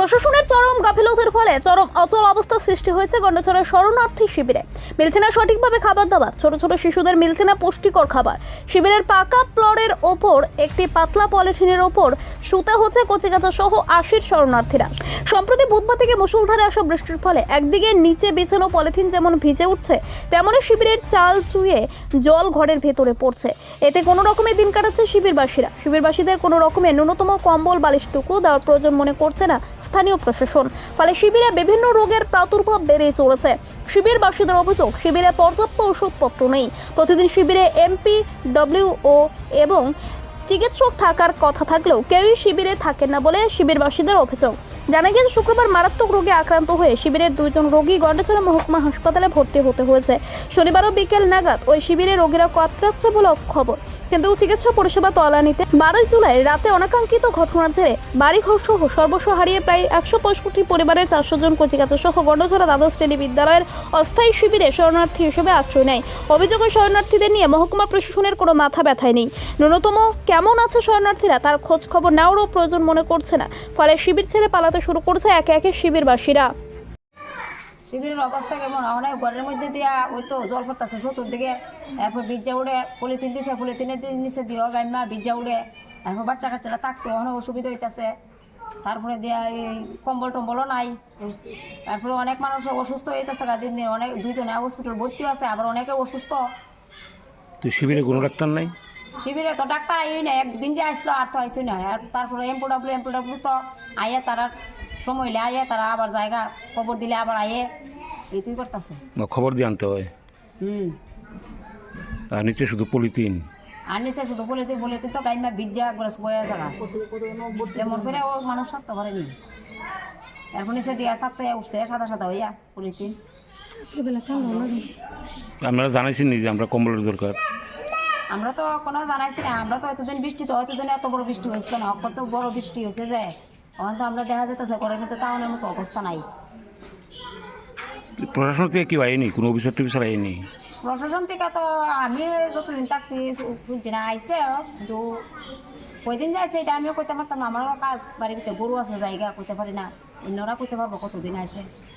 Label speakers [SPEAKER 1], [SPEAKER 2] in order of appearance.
[SPEAKER 1] প্রশাসনের চরম গাফিলতির ফলে চরম অচল অবস্থা সৃষ্টি হয়েছে গন্ডাছড়ার শরণার্থী শিবিরে। মিলছে না সঠিকভাবে খাবার দাবার। ছোট ছোট শিশুদের মিলছে না পুষ্টিকর খাবার। শিবিরের পাকা প্লরের ওপর একটি পাতলা পলিথিনের ওপর শুতে হচ্ছে কচিকাঁচা সহ আশির শরণার্থীরা। সম্প্রতি বুধবার থেকে মুসুলধারে আসা বৃষ্টির ফলে একদিকে নিচে বিছানো পলিথিন যেমন ভিজে উঠছে তেমনই শিবিরের চাল চুয়ে জল ঘরের ভেতরে পড়ছে। এতে কোনো রকমের দিন কাটাচ্ছে শিবিরবাসীরা। শিবিরবাসীদের কোনো রকমের ন্যূনতম কম্বল, বালিশটুকু দেওয়ার প্রয়োজন মনে করছে না স্থানীয় প্রশাসন। ফলে শিবিরে বিভিন্ন রোগের প্রাদুর্ভাব বেড়ে চলেছে। শিবিরবাসীদের অভিযোগ, শিবিরে পর্যাপ্ত ওষুধপত্র নেই। প্রতিদিন শিবিরে এমপি ডব্লিউও এবং চিকিৎসক থাকার কথা থাকলেও কেউই শিবিরে থাকেন না বলে শিবিরবাসীদের অভিযোগ। জানা গেছে শুক্রবার মারাত্মক রোগে আক্রান্ত হয়ে শিবিরের দুইজন রোগী গন্ডাছড়া মহকুমা হাসপাতালে ভর্তি হতে হয়েছে। শনিবারও বিকেল নাগাদ ওই শিবিরে রোগীরা কাতরাচ্ছে বলে খবর কিন্তু চিকিৎসা পরিষেবা তলানিতে বারোই জুলাই রাতে অনাকাঙ্ক্ষিত ঘটনার জেরে বাড়িঘর সহ সর্বস্ব হারিয়ে প্রায় একশো পঁয়ষট্টি পরিবারের চারশো জন কচিকাচা সহ গন্ডছড়া দ্বাদশ শ্রেণি বিদ্যালয়ের অস্থায়ী শিবিরে শরণার্থী হিসেবে আশ্রয় নেয়। অভিযোগ শরণার্থীদের নিয়ে মহকুমা প্রশাসনের কোনো মাথা ব্যথায় নেই। ন্যূনতম কেমন আছে শরণার্থীরা তার খোঁজ খবর নেওয়ারও প্রয়োজন মনে করছে না। ফলে শিবির ছেড়ে পালাতে শুরু করছে একে একে শিবিরবাসীরা।
[SPEAKER 2] শিবিরের অবস্থা কেমন? অনেক ঘরের মধ্যে দিয়া ওই তো জল পড়তেছে চতুর্দিকে। এরপর বীজা উড়ে পলিথিন দিছে পলিথিনের নিচে দিও গাইমা বীজা উড়ে। এখন বাচ্চা কাচ্চারা থাকতে অনেক অসুবিধা হইতেছে। তারপরে দিয়া এই কম্বল টম্বলও নাই। তারপরে অনেক মানুষ অসুস্থ হইতেছে দিন দিন। অনেক দুইজনে হসপিটাল ভর্তি আছে আবার অনেকে অসুস্থ।
[SPEAKER 3] তো শিবিরে কোনো ডাক্তার নাই?
[SPEAKER 2] শিবিরে তো ডাক্তার আই না একদিন যে আসলো আর তো আইসি না আর তারপরে এমপো ডাব্লিউ এমপো ডাব্লিউ তো আইয়া তারা সময় হলে আইয়া তারা আবার জায়গা খবর দিলে আবার আইয়ে। এই তুই করতেছে
[SPEAKER 3] খবর দিয়ে আনতে হয়।
[SPEAKER 2] হুম।
[SPEAKER 3] আর নিচে শুধু পলিথিন।
[SPEAKER 2] আর নিচে শুধু বলে তুই বলে তুই তো গাইমা ভিজা একবার শুয়ে থাকা এমন করে ও মানুষ থাকতে পারেনি এরপর নিচে দিয়া সাথে উঠছে সাদা সাদা হইয়া পলিথিন।
[SPEAKER 3] আপনারা জানাইছেন নি যে আমরা কম্বলের দরকার?
[SPEAKER 2] আমরা তো কোনো জানাইছি না আমরা তো এতদিন বৃষ্টি তো এতদিন এত বড় বৃষ্টি হয়েছিল না কত বড় বৃষ্টি হয়েছে যে এখন তো আমরা দেখা যেতেছে করে কিন্তু টাউনের মতো অবস্থা নাই।
[SPEAKER 3] প্রশাসন থেকে কেউ আইনি? কোনো অফিসার টফিসার আইনি?
[SPEAKER 2] প্রশাসন থেকে তো আমি যতদিন থাকছি শুনছি না আইসে কিন্তু কয়দিন যাইছে এটা আমিও কইতে পারতাম আমারও কাজ বাড়ির ভিতরে গরু আছে জায়গা কইতে পারি না অন্যরা কইতে পারব কতদিন আইসে